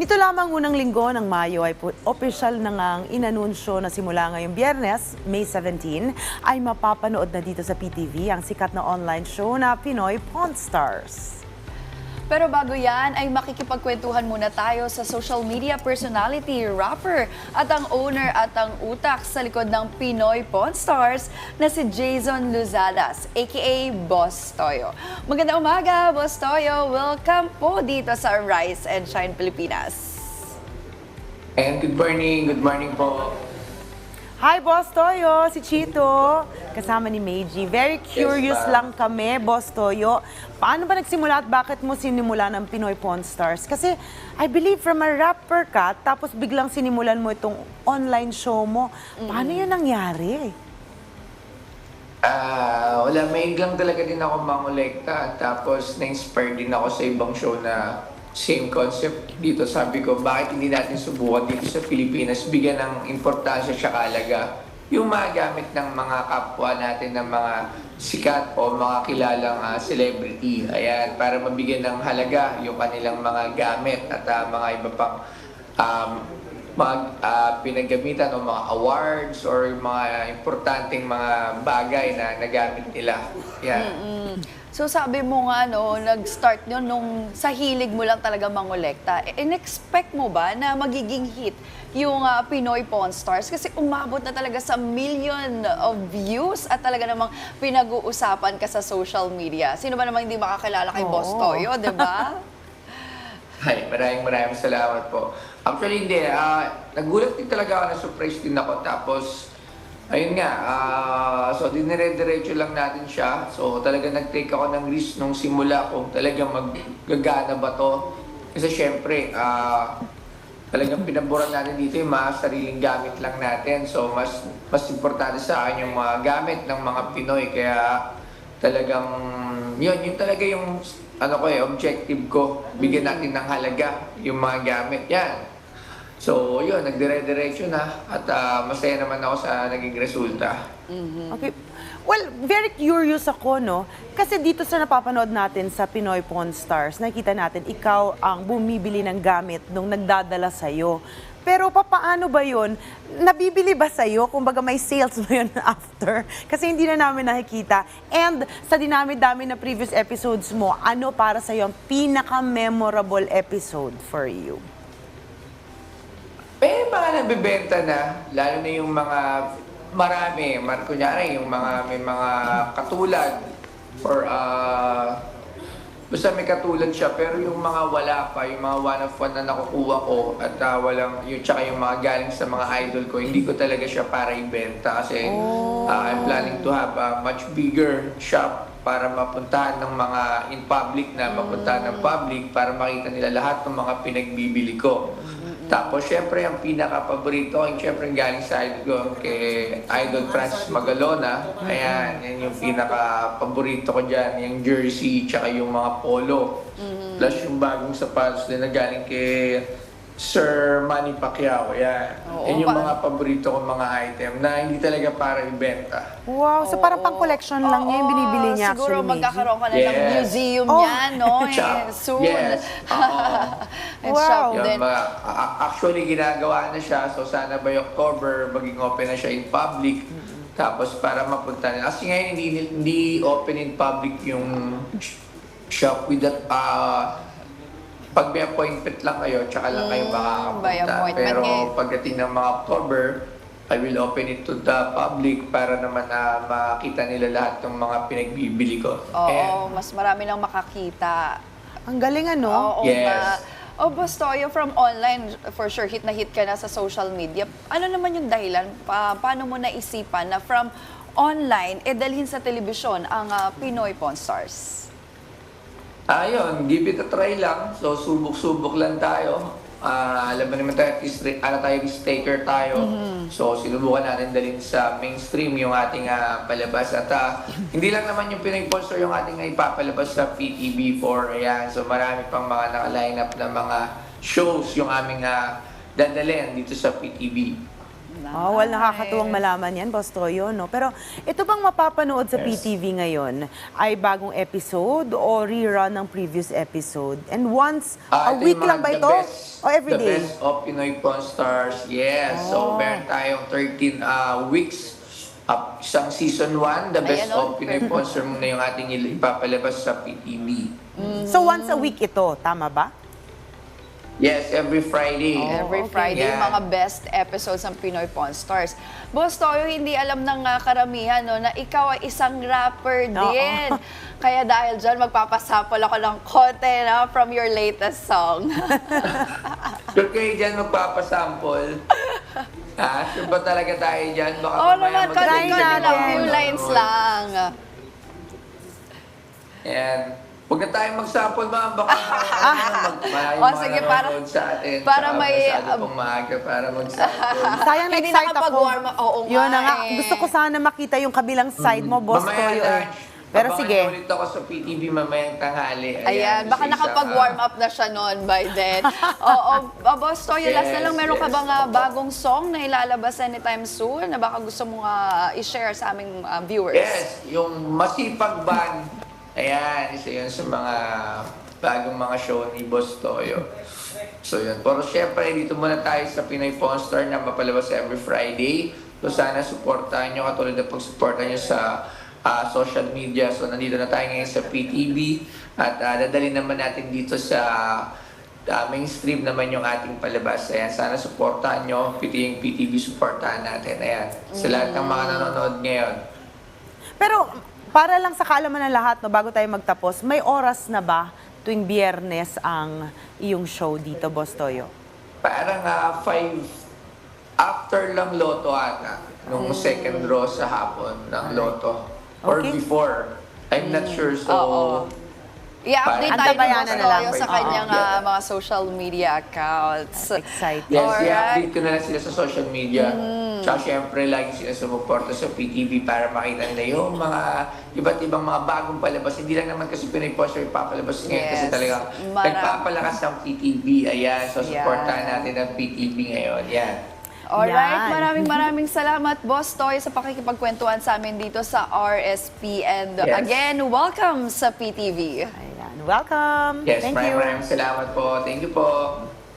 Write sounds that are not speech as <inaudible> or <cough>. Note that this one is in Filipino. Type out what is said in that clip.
Nito lamang unang linggo ng Mayo ay opisyal na ngang inanunsyo na simula ngayong biyernes, May 17, ay mapapanood na dito sa PTV ang sikat na online show na Pinoy Pawn Stars. Pero bago yan, ay makikipagkwentuhan muna tayo sa social media personality, rapper, at ang owner at ang utak sa likod ng Pinoy Pawn Stars na si Jason Luzadas, aka Boss Toyo. Magandang umaga, Boss Toyo. Welcome po dito sa Rise and Shine Pilipinas. And good morning, good morning po. Hi, Boss Toyo! Si Chito! Kasama ni Meiji. Very curious ma'am. lang kami, Boss Toyo. Paano ba nagsimula at bakit mo sinimula ng Pinoy Pawn Stars? Kasi I believe from a rapper ka, tapos biglang sinimulan mo itong online show mo. Paano yun nangyari? Ah, wala, may lang talaga din ako mangolekta. Tapos na-inspire din ako sa ibang show na same concept dito. Sabi ko, bakit hindi natin subukan dito sa Pilipinas, bigyan ng importansya siya kalaga yung mga gamit ng mga kapwa natin ng mga sikat o mga kilalang ah, celebrity. Ayan, para mabigyan ng halaga yung kanilang mga gamit at ah, mga iba pang um, mga ah, pinagamitan o mga awards or mga importanteng mga bagay na nagamit nila. Yan. Mm. So sabi mo nga, no, nag-start nyo nung sa hilig mo lang talaga mangolekta. Eh, In-expect mo ba na magiging hit yung ah, Pinoy Pawn Stars? Kasi umabot na talaga sa million of views at talaga namang pinag-uusapan ka sa social media. Sino ba namang hindi makakilala kay Boss Oo. Toyo, di ba? <laughs> Hi, maraming maraming salamat po. Actually, hindi. ah, nagulat din talaga ako, na-surprise din ako. Tapos, ayun nga, ah, so dinire-diretso lang natin siya. So talaga nag-take ako ng risk nung simula kung talagang maggagana ba to. Kasi syempre, ah, talagang pinaboran natin dito yung mga sariling gamit lang natin. So mas mas importante sa akin yung mga gamit ng mga Pinoy. Kaya talagang yun, yun talaga yung ano ko eh, objective ko. Bigyan natin ng halaga yung mga gamit. Yan. So, yun, nagdire-diretso na at ah, masaya naman ako sa naging resulta. Okay. Well, very curious ako, no? Kasi dito sa napapanood natin sa Pinoy Pawn Stars, nakita natin ikaw ang bumibili ng gamit nung nagdadala sa'yo. Pero papaano ba yun? Nabibili ba sa'yo? Kumbaga may sales ba yun <laughs> after? Kasi hindi na namin nakikita. And sa dinami-dami na previous episodes mo, ano para sa'yo ang pinaka-memorable episode for you? May mga nabibenta na, lalo na yung mga marami, mar kunyari yung mga may mga katulad or uh, basta may katulad siya pero yung mga wala pa, yung mga one of one na nakukuha ko at ah, walang yung tsaka yung mga galing sa mga idol ko, hindi ko talaga siya para ibenta kasi ah, I'm planning to have a much bigger shop para mapuntahan ng mga in public na mapuntahan ng public para makita nila lahat ng mga pinagbibili ko. Tapos, syempre, ang pinaka-paborito yung syempre, galing sa idol ko, kay Idol Francis Magalona. Ayan, yan yung pinaka-paborito ko dyan, yung jersey, tsaka yung mga polo. Plus yung bagong sapatos din na galing kay Sir Manny Pacquiao. Ayan. Oo, yan yung pa- mga paborito kong mga item na hindi talaga para ibenta. Wow, so parang pang-collection lang niya yung binibili niya Siguro actually, Meiji. magkakaroon ka na ng Yes. museum Oh. yan, no? <laughs> Eh, Tsaka- soon. Yes. <laughs> Oo. And Wow. shop Yung din. mga, a- actually, ginagawa na siya. So, sana by October, maging open na siya in public. Tapos, para mapunta na. Kasi ngayon, hindi, hindi open in public yung sh- shop with that, ah, pag may appointment lang kayo, tsaka lang kayo Mm, by makakapunta. appointment Pero ngayon. pagdating ng mga October, I will open it to the public para naman na makita nila lahat ng mga pinagbibili ko. Oo, And- mas marami lang makakita. Ang galing ano? Oo Yes. nga. O Bastoyo, from online, for sure, hit na hit ka na sa social media. Ano naman yung dahilan? Pa- paano mo naisipan na from online, eh dalhin sa telebisyon ang ah, Pinoy Pawn Stars? Ayun, give it a try lang. So, subok-subok lang tayo. Ah, alam mo naman tayo, ano tayo, risk taker tayo. So, sinubukan natin dalhin sa mainstream yung ating ah, palabas. At ah, hindi lang naman yung pinag-sponsor yung ating ipapalabas sa PTV4. Ayan, so marami pang mga naka-line up na mga shows yung aming ah, dadalhin dito sa PTV. Oh, well, nakakatuwang malaman yan, Boss Toyo, no? Pero ito bang mapapanood sa Yes. PTV ngayon ay bagong episode o rerun ng previous episode? And once Ah, a week lang ba the ito? best- o everyday? The best of Pinoy Pawn Stars, yes. Oh. So, meron tayong 13 uh, weeks up isang season 1, the best Ayan, oh. of Pinoy Pawn Stars muna yung ating ipapalabas sa PTV. So once a week ito, tama ba? Yes, every Friday. Every okay. Friday, Yeah. mga best episodes ng Pinoy Pawn Stars. Boss Toyo, hindi alam ng ah, karamihan no, na ikaw ay isang rapper Oo. din. <laughs> Kaya dahil dyan, magpapasapol ako ng konti no, from your latest song. <laughs> Sure kayo dyan magpapasample. ha? <laughs> Sure ba talaga tayo dyan? Baka Oo mamaya naman, magkaibigan kasi lang, natin. few lines lang. Ayan. Huwag na tayong mag-sample ba? Baka <laughs> mag, maraming O, sige, para- sa atin. para Tsaka may, masyado um, pong maaga para mag-sample. <laughs> Sayang Hindi na-excite ako. nakapag-warm up. Oo nga Yun na nga. eh. Gusto ko sana makita yung kabilang side mo, Boss Mamaya Toyo. na. eh. Pero Abangan sige. ulit ako sa PTV mamayang tanghali. Ayan, baka isa-isa nakapag-warm ka. up na siya noon by then. <laughs> Oo, oh, Boss Toyo, last na lang, Yes, meron ka yes. bang ah, bagong song na ilalabas anytime soon na baka gusto mong ah, i-share sa aming ah, viewers? Yes, yung Masipag Band. Ayan, isa yun sa mga bagong mga show ni Boss Toyo. So yun. Pero syempre, dito muna tayo sa Pinoy Pawn Star na mapalabas every Friday. So sana supportahan nyo katulad na pag-supportan nyo sa ah, social media. So nandito na tayo ngayon sa PTV at uh, dadalhin naman natin dito sa ah, mainstream naman yung ating palabas. Ayan, sana supportahan nyo. Piti yung PTV supportahan natin. Ayan, sa lahat ng mga nanonood ngayon. Pero para lang sa kaalaman ng lahat, no, bago tayo magtapos, may oras na ba tuwing biyernes ang iyong show dito, Boss Toyo? Parang ah, five after lang loto ata. Nung second draw sa hapon ng loto. Or Okay. before. I'm not sure. So, Oo. I-update Parang- tayo Boss na lang. Toyo sa Oo. kanyang ah, mga social media accounts. Excited. yes, i-update ko na lang sila sa social media. Tsaka syempre, lagi sila sumuporta sa PTV para makita nila yung mga iba't ibang mga bagong palabas. Hindi lang naman kasi Pinoy Poster ipapalabas ngayon kasi Yes. talagang Marami. nagpapalakas ng PTV. Ayan, so supportahan Yan. natin ang PTV ngayon. Yan. Alright, Yan. maraming maraming salamat Boss Toy sa pakikipagkwentuhan sa amin dito sa RSP. And Yes. again, welcome sa PTV. Ayan. Welcome. Yes, Thank maraming you. maraming salamat po. Thank you po.